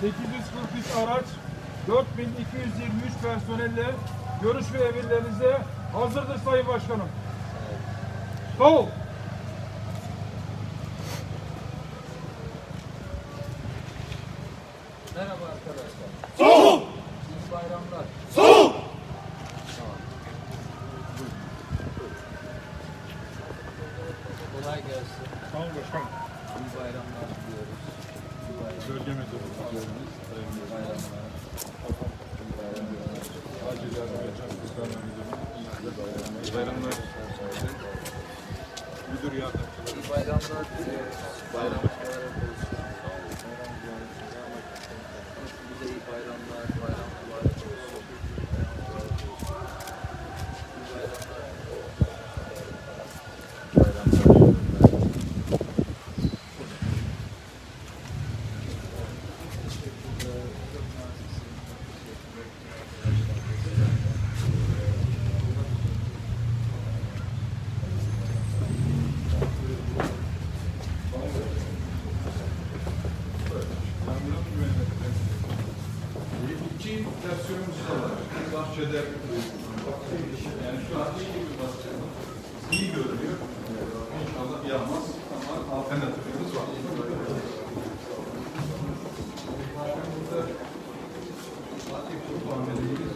843 araç, 4223 personelle görüş ve emirlerinize hazırdır Sayın Başkanım. Sol. Merhaba arkadaşlar. Sol. İyi bayramlar. Müdür yardımcıları. Diliyoruz. Bayram iyi bayramlar. Bayram mübarek olsun. Bayram mübarek olsun. İyi bayramlar. İki versiyonumuz da var. Bir bahçede yani şu an iyi bir bahçe. İyi görünüyor. İnşallah yanmaz ama alternatifimiz var. Burada Fatih Sultan Meleğimiz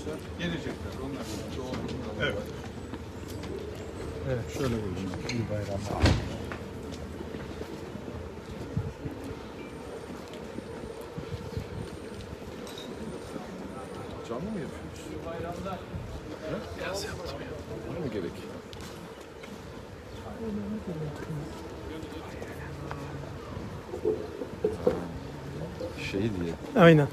arkadaşlar. Gelecekler onlar. Çoğunlukla. Evet. Evet şöyle buyurun. İyi bayramlar. Canlı mı yapıyoruz? Biraz yaptım ya. Var mı gerek? Şey diye. Aynen.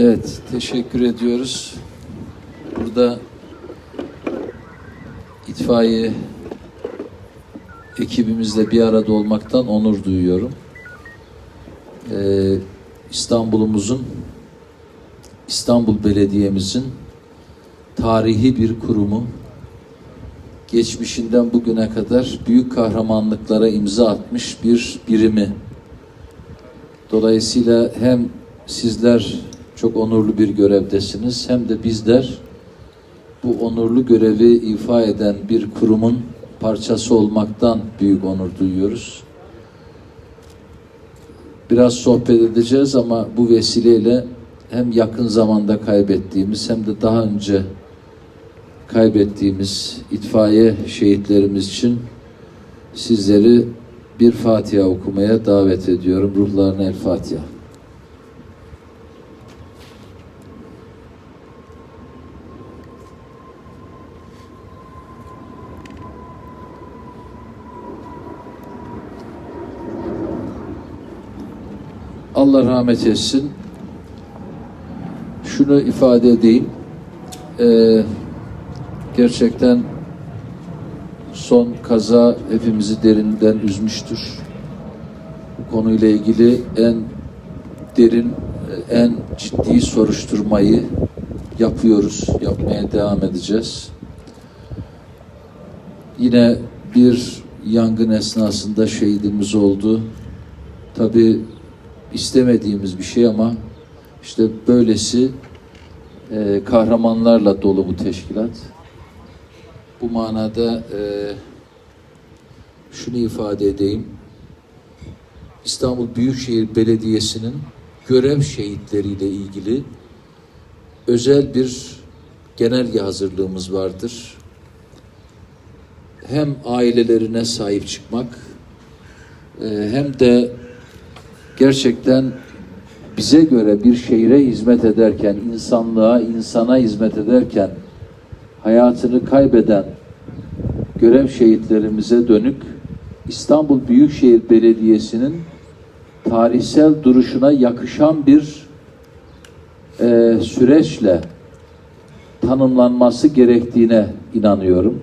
Evet, teşekkür ediyoruz. Burada itfaiye ekibimizle bir arada olmaktan onur duyuyorum. Ee, İstanbul'umuzun, İstanbul Belediye'mizin tarihi bir kurumu, geçmişinden bugüne kadar büyük kahramanlıklara imza atmış bir birimi. Dolayısıyla hem sizler çok onurlu bir görevdesiniz hem de bizler bu onurlu görevi ifa eden bir kurumun parçası olmaktan büyük onur duyuyoruz. Biraz sohbet edeceğiz ama bu vesileyle hem yakın zamanda kaybettiğimiz hem de daha önce kaybettiğimiz itfaiye şehitlerimiz için sizleri bir Fatiha okumaya davet ediyorum. Ruhlarına el Fatiha. Allah rahmet etsin. Şunu ifade edeyim. Ee, gerçekten son kaza hepimizi derinden üzmüştür. Bu konuyla ilgili en derin, en ciddi soruşturmayı yapıyoruz, yapmaya devam edeceğiz. Yine bir yangın esnasında şehidimiz oldu. Tabii istemediğimiz bir şey ama işte böylesi e, kahramanlarla dolu bu teşkilat. Bu manada e, şunu ifade edeyim. İstanbul Büyükşehir Belediyesi'nin görev şehitleriyle ilgili özel bir genelge hazırlığımız vardır. Hem ailelerine sahip çıkmak e, hem de gerçekten bize göre bir şehre hizmet ederken, insanlığa, insana hizmet ederken hayatını kaybeden görev şehitlerimize dönük İstanbul Büyükşehir Belediyesi'nin tarihsel duruşuna yakışan bir e, süreçle tanımlanması gerektiğine inanıyorum.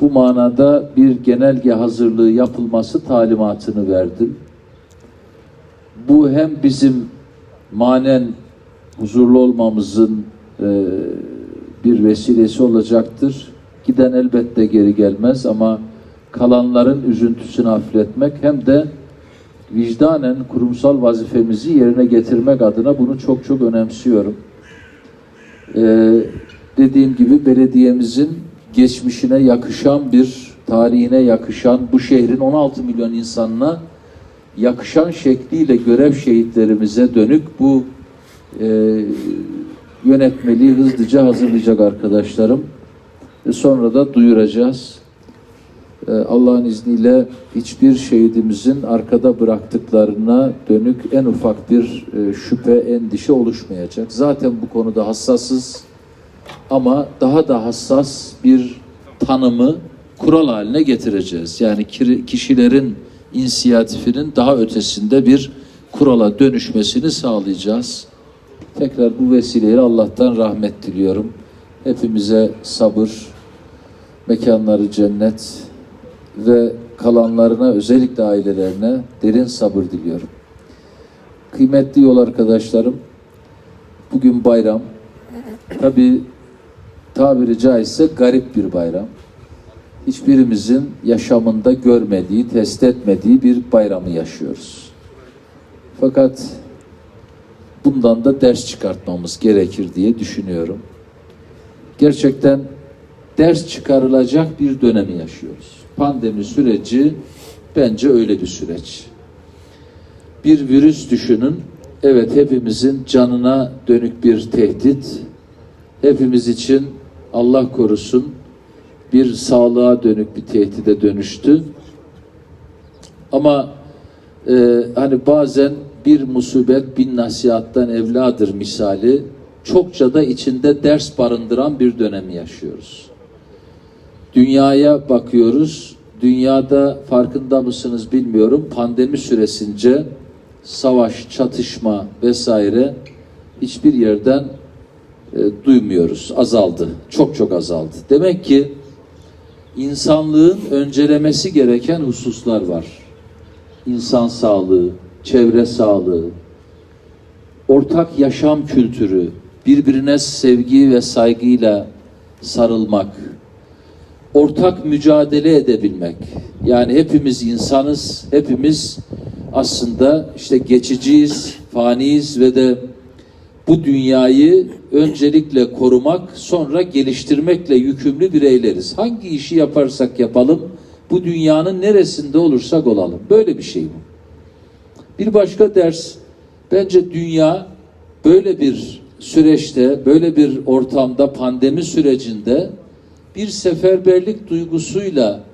Bu manada bir genelge hazırlığı yapılması talimatını verdim. Bu hem bizim manen huzurlu olmamızın e, bir vesilesi olacaktır. Giden elbette geri gelmez ama kalanların üzüntüsünü hafifletmek hem de vicdanen kurumsal vazifemizi yerine getirmek adına bunu çok çok önemsiyorum. Ee, dediğim gibi belediyemizin geçmişine yakışan bir tarihine yakışan bu şehrin 16 milyon insanına yakışan şekliyle görev şehitlerimize dönük bu e, yönetmeliği hızlıca hazırlayacak arkadaşlarım. Ve sonra da duyuracağız. Ee, Allah'ın izniyle hiçbir şehidimizin arkada bıraktıklarına dönük en ufak bir e, şüphe, endişe oluşmayacak. Zaten bu konuda hassasız ama daha da hassas bir tanımı kural haline getireceğiz. Yani kişilerin inisiyatifinin daha ötesinde bir kurala dönüşmesini sağlayacağız. Tekrar bu vesileyle Allah'tan rahmet diliyorum. Hepimize sabır, mekanları cennet ve kalanlarına özellikle ailelerine derin sabır diliyorum. Kıymetli yol arkadaşlarım, bugün bayram. Tabi tabiri caizse garip bir bayram. Hiçbirimizin yaşamında görmediği, test etmediği bir bayramı yaşıyoruz. Fakat bundan da ders çıkartmamız gerekir diye düşünüyorum. Gerçekten ders çıkarılacak bir dönemi yaşıyoruz. Pandemi süreci bence öyle bir süreç. Bir virüs düşünün. Evet hepimizin canına dönük bir tehdit. Hepimiz için Allah korusun bir sağlığa dönük bir tehdide dönüştü. Ama e, hani bazen bir musibet bin nasihattan evladır misali çokça da içinde ders barındıran bir dönemi yaşıyoruz. Dünyaya bakıyoruz. Dünyada farkında mısınız bilmiyorum. Pandemi süresince savaş, çatışma vesaire hiçbir yerden e, duymuyoruz. Azaldı. Çok çok azaldı. Demek ki insanlığın öncelemesi gereken hususlar var. İnsan sağlığı, çevre sağlığı, ortak yaşam kültürü, birbirine sevgi ve saygıyla sarılmak, ortak mücadele edebilmek. Yani hepimiz insanız, hepimiz aslında işte geçiciyiz, faniyiz ve de bu dünyayı öncelikle korumak, sonra geliştirmekle yükümlü bireyleriz. Hangi işi yaparsak yapalım, bu dünyanın neresinde olursak olalım. Böyle bir şey bu. Bir başka ders, bence dünya böyle bir süreçte, böyle bir ortamda, pandemi sürecinde bir seferberlik duygusuyla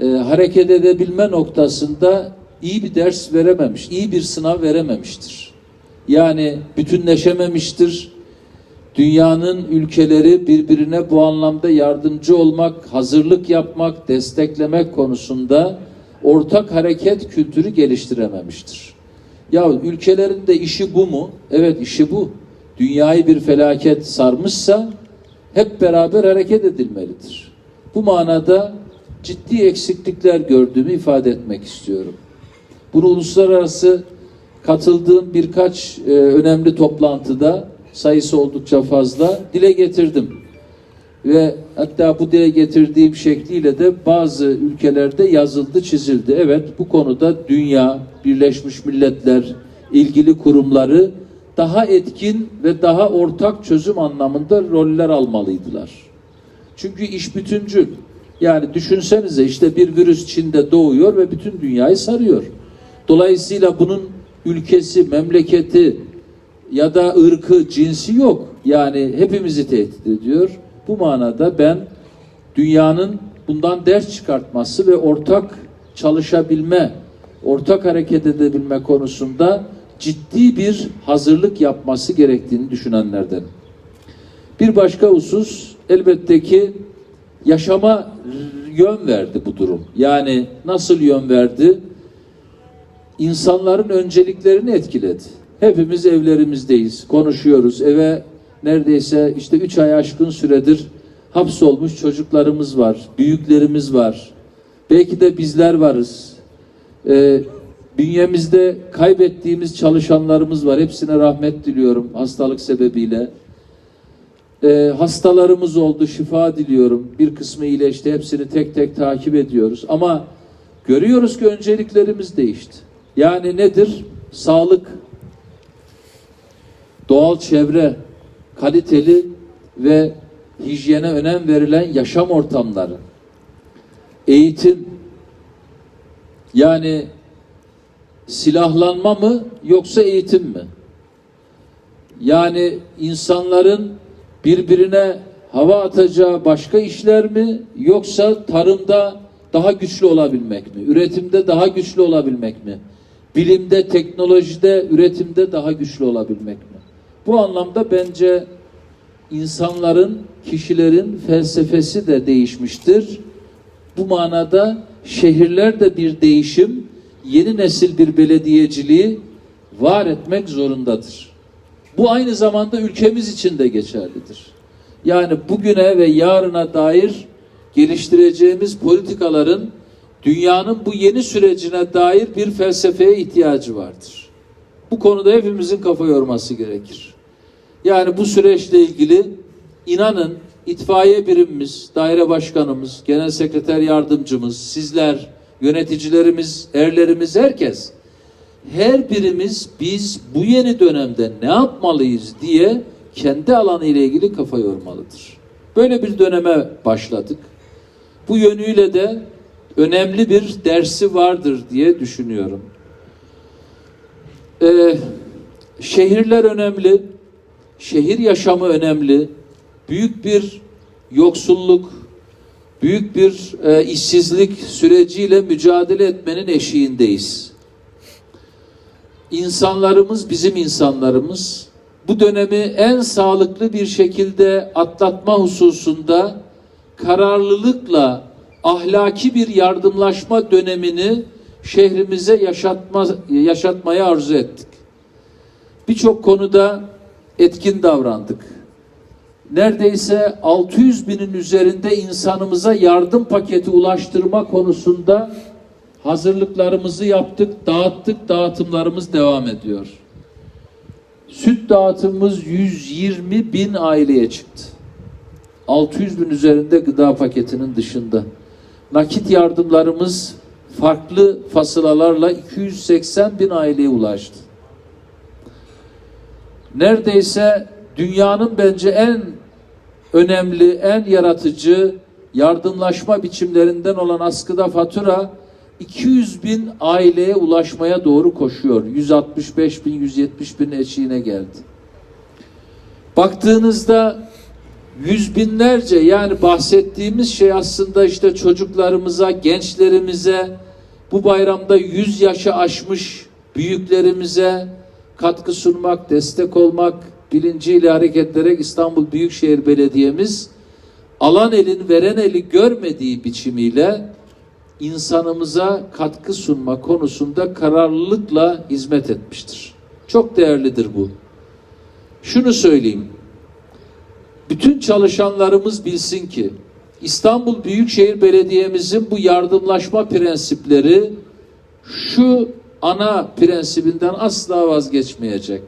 e, hareket edebilme noktasında iyi bir ders verememiş, iyi bir sınav verememiştir. Yani bütünleşememiştir. Dünyanın ülkeleri birbirine bu anlamda yardımcı olmak, hazırlık yapmak, desteklemek konusunda ortak hareket kültürü geliştirememiştir. Ya ülkelerin de işi bu mu? Evet işi bu. Dünyayı bir felaket sarmışsa hep beraber hareket edilmelidir. Bu manada ciddi eksiklikler gördüğümü ifade etmek istiyorum. Bunu uluslararası katıldığım birkaç e, önemli toplantıda sayısı oldukça fazla dile getirdim. Ve hatta bu dile getirdiğim şekliyle de bazı ülkelerde yazıldı, çizildi. Evet bu konuda dünya, Birleşmiş Milletler, ilgili kurumları daha etkin ve daha ortak çözüm anlamında roller almalıydılar. Çünkü iş bütüncül. Yani düşünsenize işte bir virüs Çin'de doğuyor ve bütün dünyayı sarıyor. Dolayısıyla bunun ülkesi, memleketi ya da ırkı, cinsi yok. Yani hepimizi tehdit ediyor. Bu manada ben dünyanın bundan ders çıkartması ve ortak çalışabilme, ortak hareket edebilme konusunda ciddi bir hazırlık yapması gerektiğini düşünenlerdenim. Bir başka husus elbette ki yaşama yön verdi bu durum. Yani nasıl yön verdi? İnsanların önceliklerini etkiledi. Hepimiz evlerimizdeyiz, konuşuyoruz. Eve neredeyse işte üç ay aşkın süredir hapsolmuş çocuklarımız var, büyüklerimiz var. Belki de bizler varız. Ee, bünyemizde kaybettiğimiz çalışanlarımız var. Hepsine rahmet diliyorum hastalık sebebiyle. Ee, hastalarımız oldu, şifa diliyorum. Bir kısmı iyileşti, hepsini tek tek takip ediyoruz. Ama görüyoruz ki önceliklerimiz değişti. Yani nedir? Sağlık, doğal çevre, kaliteli ve hijyene önem verilen yaşam ortamları, eğitim, yani silahlanma mı yoksa eğitim mi? Yani insanların birbirine hava atacağı başka işler mi yoksa tarımda daha güçlü olabilmek mi? Üretimde daha güçlü olabilmek mi? Bilimde, teknolojide, üretimde daha güçlü olabilmek mi? Bu anlamda bence insanların, kişilerin felsefesi de değişmiştir. Bu manada şehirlerde bir değişim, yeni nesil bir belediyeciliği var etmek zorundadır. Bu aynı zamanda ülkemiz için de geçerlidir. Yani bugüne ve yarına dair geliştireceğimiz politikaların dünyanın bu yeni sürecine dair bir felsefeye ihtiyacı vardır. Bu konuda hepimizin kafa yorması gerekir. Yani bu süreçle ilgili inanın itfaiye birimimiz, daire başkanımız, genel sekreter yardımcımız, sizler, yöneticilerimiz, erlerimiz, herkes her birimiz biz bu yeni dönemde ne yapmalıyız diye kendi alanı ile ilgili kafa yormalıdır. Böyle bir döneme başladık. Bu yönüyle de önemli bir dersi vardır diye düşünüyorum. Ee, şehirler önemli, şehir yaşamı önemli, büyük bir yoksulluk, büyük bir e, işsizlik süreciyle mücadele etmenin eşiğindeyiz. İnsanlarımız bizim insanlarımız. Bu dönemi en sağlıklı bir şekilde atlatma hususunda kararlılıkla ahlaki bir yardımlaşma dönemini şehrimize yaşatma, yaşatmaya arzu ettik. Birçok konuda etkin davrandık. Neredeyse 600 binin üzerinde insanımıza yardım paketi ulaştırma konusunda hazırlıklarımızı yaptık, dağıttık, dağıtımlarımız devam ediyor. Süt dağıtımımız 120 bin aileye çıktı. 600 bin üzerinde gıda paketinin dışında. Nakit yardımlarımız farklı fasılalarla 280 bin aileye ulaştı. Neredeyse dünyanın bence en önemli, en yaratıcı yardımlaşma biçimlerinden olan askıda fatura 200 bin aileye ulaşmaya doğru koşuyor. 165 bin, 170 bin eşiğine geldi. Baktığınızda yüz binlerce yani bahsettiğimiz şey aslında işte çocuklarımıza, gençlerimize, bu bayramda 100 yaşı aşmış büyüklerimize katkı sunmak, destek olmak bilinciyle hareket ederek İstanbul Büyükşehir Belediye'miz alan elin veren eli görmediği biçimiyle insanımıza katkı sunma konusunda kararlılıkla hizmet etmiştir. Çok değerlidir bu. Şunu söyleyeyim. Bütün çalışanlarımız bilsin ki İstanbul Büyükşehir Belediye'mizin bu yardımlaşma prensipleri şu ana prensibinden asla vazgeçmeyecek.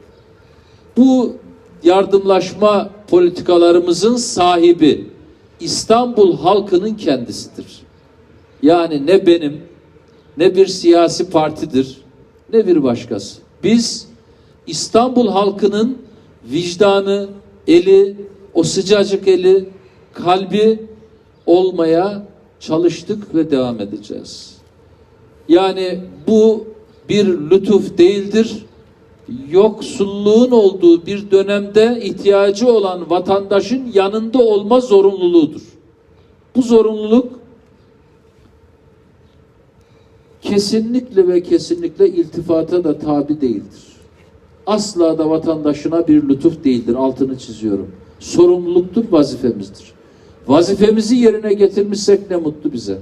Bu yardımlaşma politikalarımızın sahibi İstanbul halkının kendisidir. Yani ne benim, ne bir siyasi partidir, ne bir başkası. Biz İstanbul halkının vicdanı, eli, o sıcacık eli, kalbi olmaya çalıştık ve devam edeceğiz. Yani bu bir lütuf değildir. Yoksulluğun olduğu bir dönemde ihtiyacı olan vatandaşın yanında olma zorunluluğudur. Bu zorunluluk kesinlikle ve kesinlikle iltifata da tabi değildir. Asla da vatandaşına bir lütuf değildir. Altını çiziyorum. Sorumluluktur, vazifemizdir. Vazifemizi yerine getirmişsek ne mutlu bize.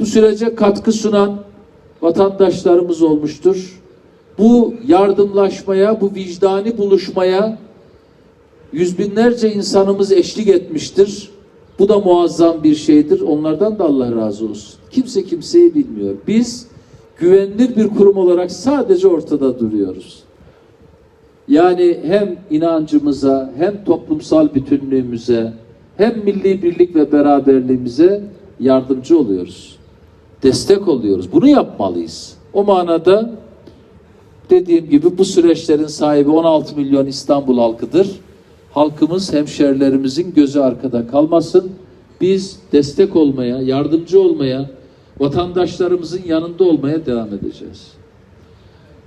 Bu sürece katkı sunan vatandaşlarımız olmuştur. Bu yardımlaşmaya, bu vicdani buluşmaya yüz binlerce insanımız eşlik etmiştir. Bu da muazzam bir şeydir. Onlardan da Allah razı olsun. Kimse kimseyi bilmiyor. Biz güvenilir bir kurum olarak sadece ortada duruyoruz. Yani hem inancımıza, hem toplumsal bütünlüğümüze, hem milli birlik ve beraberliğimize yardımcı oluyoruz. Destek oluyoruz. Bunu yapmalıyız. O manada dediğim gibi bu süreçlerin sahibi 16 milyon İstanbul halkıdır. Halkımız, hemşerilerimizin gözü arkada kalmasın. Biz destek olmaya, yardımcı olmaya, vatandaşlarımızın yanında olmaya devam edeceğiz.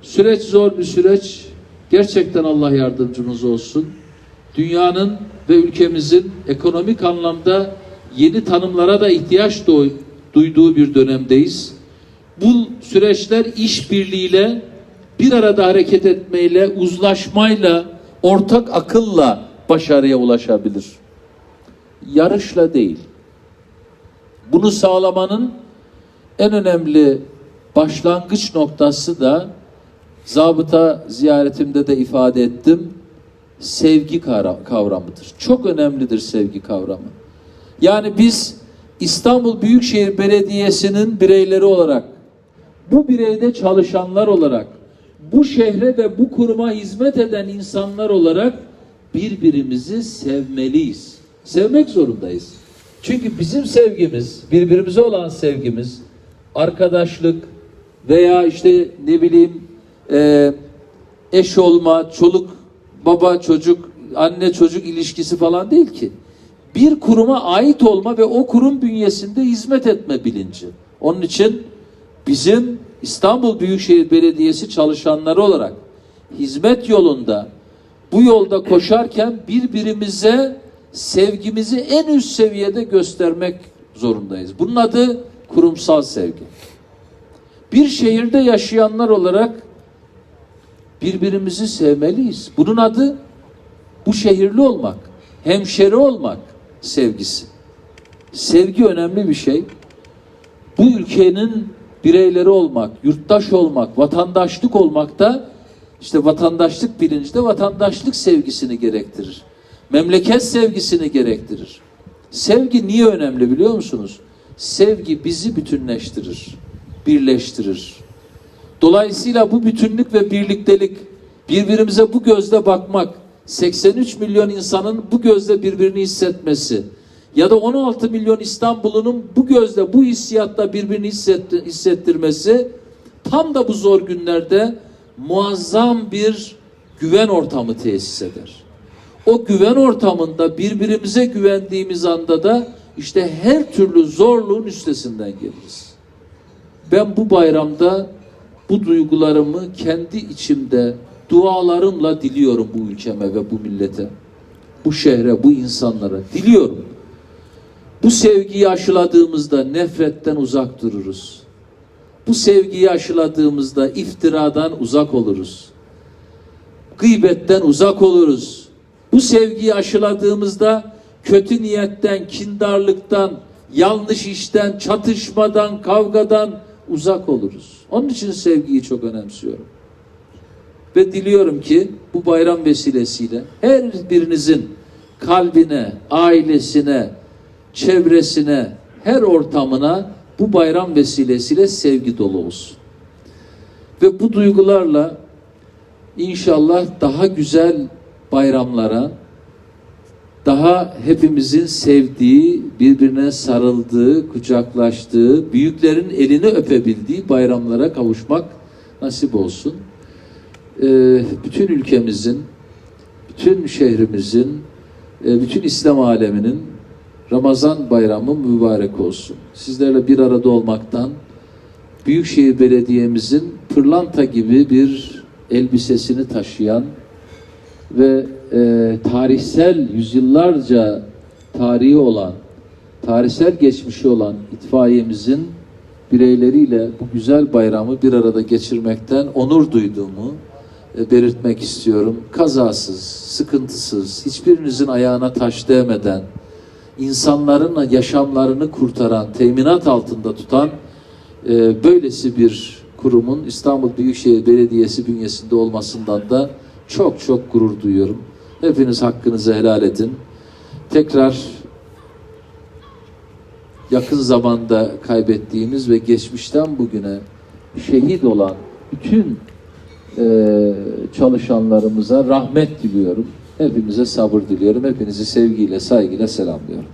Süreç zor bir süreç. Gerçekten Allah yardımcımız olsun. Dünyanın ve ülkemizin ekonomik anlamda yeni tanımlara da ihtiyaç duyduğu bir dönemdeyiz. Bu süreçler işbirliğiyle bir arada hareket etmeyle, uzlaşmayla, ortak akılla başarıya ulaşabilir. Yarışla değil. Bunu sağlamanın en önemli başlangıç noktası da zabıta ziyaretimde de ifade ettim. Sevgi kavra- kavramıdır. Çok önemlidir sevgi kavramı. Yani biz İstanbul Büyükşehir Belediyesi'nin bireyleri olarak, bu bireyde çalışanlar olarak, bu şehre ve bu kuruma hizmet eden insanlar olarak birbirimizi sevmeliyiz. Sevmek zorundayız. Çünkü bizim sevgimiz, birbirimize olan sevgimiz, arkadaşlık veya işte ne bileyim e, eş olma, çoluk, baba, çocuk, anne çocuk ilişkisi falan değil ki. Bir kuruma ait olma ve o kurum bünyesinde hizmet etme bilinci. Onun için bizim İstanbul Büyükşehir Belediyesi çalışanları olarak hizmet yolunda bu yolda koşarken birbirimize sevgimizi en üst seviyede göstermek zorundayız. Bunun adı kurumsal sevgi. Bir şehirde yaşayanlar olarak birbirimizi sevmeliyiz. Bunun adı bu şehirli olmak, hemşeri olmak sevgisi. Sevgi önemli bir şey. Bu ülkenin bireyleri olmak, yurttaş olmak, vatandaşlık olmak da işte vatandaşlık bilinci de vatandaşlık sevgisini gerektirir. Memleket sevgisini gerektirir. Sevgi niye önemli biliyor musunuz? Sevgi bizi bütünleştirir, birleştirir. Dolayısıyla bu bütünlük ve birliktelik, birbirimize bu gözle bakmak, 83 milyon insanın bu gözle birbirini hissetmesi ya da 16 milyon İstanbul'unun bu gözle, bu hissiyatta birbirini hissetti- hissettirmesi tam da bu zor günlerde muazzam bir güven ortamı tesis eder. O güven ortamında birbirimize güvendiğimiz anda da işte her türlü zorluğun üstesinden geliriz. Ben bu bayramda bu duygularımı kendi içimde dualarımla diliyorum bu ülkeme ve bu millete. Bu şehre, bu insanlara diliyorum. Bu sevgiyi aşıladığımızda nefretten uzak dururuz. Bu sevgiyi aşıladığımızda iftiradan uzak oluruz. Gıybetten uzak oluruz. Bu sevgiyi aşıladığımızda kötü niyetten, kindarlıktan, yanlış işten, çatışmadan, kavgadan uzak oluruz. Onun için sevgiyi çok önemsiyorum. Ve diliyorum ki bu bayram vesilesiyle her birinizin kalbine, ailesine, çevresine, her ortamına bu bayram vesilesiyle sevgi dolu olsun. Ve bu duygularla inşallah daha güzel bayramlara, daha hepimizin sevdiği, birbirine sarıldığı, kucaklaştığı, büyüklerin elini öpebildiği bayramlara kavuşmak nasip olsun. e, bütün ülkemizin, bütün şehrimizin, e, bütün İslam aleminin Ramazan bayramı mübarek olsun. Sizlerle bir arada olmaktan, Büyükşehir Belediye'mizin pırlanta gibi bir elbisesini taşıyan ve e, tarihsel yüzyıllarca tarihi olan, tarihsel geçmişi olan itfaiyemizin bireyleriyle bu güzel bayramı bir arada geçirmekten onur duyduğumu e, belirtmek istiyorum. Kazasız, sıkıntısız, hiçbirinizin ayağına taş değmeden, insanların yaşamlarını kurtaran, teminat altında tutan e, böylesi bir kurumun İstanbul Büyükşehir Belediyesi bünyesinde olmasından da çok çok gurur duyuyorum. Hepiniz hakkınızı helal edin. Tekrar yakın zamanda kaybettiğimiz ve geçmişten bugüne şehit olan bütün e, çalışanlarımıza rahmet diliyorum. Hepimize sabır diliyorum. Hepinizi sevgiyle, saygıyla selamlıyorum.